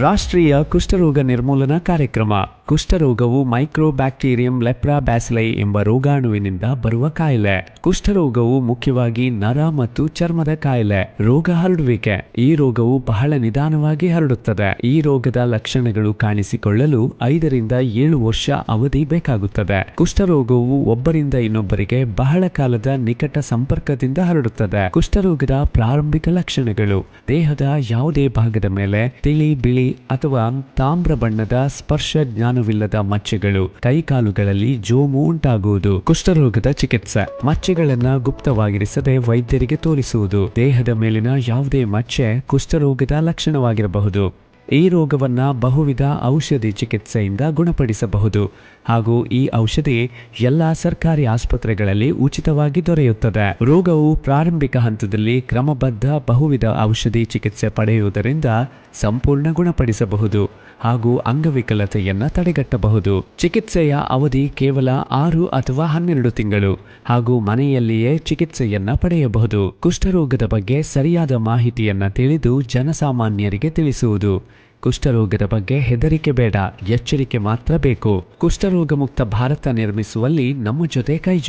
ರಾಷ್ಟ್ರೀಯ ಕುಷ್ಠರೋಗ ನಿರ್ಮೂಲನಾ ಕಾರ್ಯಕ್ರಮ. ಕುಷ್ಠರೋಗವು ಮೈಕ್ರೋಬ್ಯಾಕ್ಟೀರಿಯಂ ಲೆಪ್ರಾ ಬ್ಯಾಸಿಲೈ ಎಂಬ ರೋಗಾಣುವಿನಿಂದ ಬರುವ ಕಾಯಿಲೆ. ಕುಷ್ಠರೋಗವು ಮುಖ್ಯವಾಗಿ ನರ ಮತ್ತು ಚರ್ಮದ ಕಾಯಿಲೆ. ರೋಗ ಹರಡುವಿಕೆ. ಈ ರೋಗವು ಬಹಳ ನಿಧಾನವಾಗಿ ಹರಡುತ್ತದೆ. ಈ ರೋಗದ ಲಕ್ಷಣಗಳು ಕಾಣಿಸಿಕೊಳ್ಳಲು ಐದರಿಂದ ಏಳು ವರ್ಷ ಅವಧಿ ಬೇಕಾಗುತ್ತದೆ. ಕುಷ್ಠರೋಗವು ಒಬ್ಬರಿಂದ ಇನ್ನೊಬ್ಬರಿಗೆ ಬಹಳ ಕಾಲದ ನಿಕಟ ಸಂಪರ್ಕದಿಂದ ಹರಡುತ್ತದೆ. ಕುಷ್ಠರೋಗದ ಪ್ರಾರಂಭಿಕ ಲಕ್ಷಣಗಳು. ದೇಹದ ಯಾವುದೇ ಭಾಗದ ಮೇಲೆ ತಿಳಿ, ಬಿಳಿ ಅಥವಾ ತಾಮ್ರ ಬಣ್ಣದ ಸ್ಪರ್ಶ ಜ್ಞಾನವಿಲ್ಲದ ಮಚ್ಚೆಗಳು ಕೈಕಾಲುಗಳಲ್ಲಿ ಜೋಮು ಉಂಟಾಗುವುದು. ಕುಷ್ಠರೋಗದ ಚಿಕಿತ್ಸೆ. ಮಚ್ಚೆಗಳನ್ನ ಗುಪ್ತವಾಗಿರಿಸದೆ ವೈದ್ಯರಿಗೆ ತೋರಿಸುವುದು. ದೇಹದ ಮೇಲಿನ ಯಾವುದೇ ಮಚ್ಚೆ ಕುಷ್ಠರೋಗದ ಲಕ್ಷಣವಾಗಿರಬಹುದು. ಈ ರೋಗವನ್ನು ಬಹುವಿಧ ಔಷಧಿ ಚಿಕಿತ್ಸೆಯಿಂದ ಗುಣಪಡಿಸಬಹುದು ಹಾಗೂ ಈ ಔಷಧಿ ಎಲ್ಲ ಸರ್ಕಾರಿ ಆಸ್ಪತ್ರೆಗಳಲ್ಲಿ ಉಚಿತವಾಗಿ ದೊರೆಯುತ್ತದೆ. ರೋಗವು ಪ್ರಾರಂಭಿಕ ಹಂತದಲ್ಲಿ ಕ್ರಮಬದ್ಧ ಬಹುವಿಧ ಔಷಧಿ ಚಿಕಿತ್ಸೆ ಪಡೆಯುವುದರಿಂದ ಸಂಪೂರ್ಣ ಗುಣಪಡಿಸಬಹುದು ಹಾಗೂ ಅಂಗವಿಕಲತೆಯನ್ನ ತಡೆಗಟ್ಟಬಹುದು. ಚಿಕಿತ್ಸೆಯ ಅವಧಿ ಕೇವಲ ಆರು ಅಥವಾ ಹನ್ನೆರಡು ತಿಂಗಳು ಹಾಗೂ ಮನೆಯಲ್ಲಿಯೇ ಚಿಕಿತ್ಸೆಯನ್ನ ಪಡೆಯಬಹುದು. ಕುಷ್ಠರೋಗದ ಬಗ್ಗೆ ಸರಿಯಾದ ಮಾಹಿತಿಯನ್ನ ತಿಳಿದು ಜನಸಾಮಾನ್ಯರಿಗೆ ತಿಳಿಸುವುದು. ಕುಷ್ಠರೋಗದ ಬಗ್ಗೆ ಹೆದರಿಕೆ ಬೇಡ ಎಚ್ಚರಿಕೆ ಮಾತ್ರ ಬೇಕು. ಕುಷ್ಠರೋಗ ಮುಕ್ತ ಭಾರತ ನಿರ್ಮಿಸುವಲ್ಲಿ ನಮ್ಮ ಜೊತೆ ಕೈ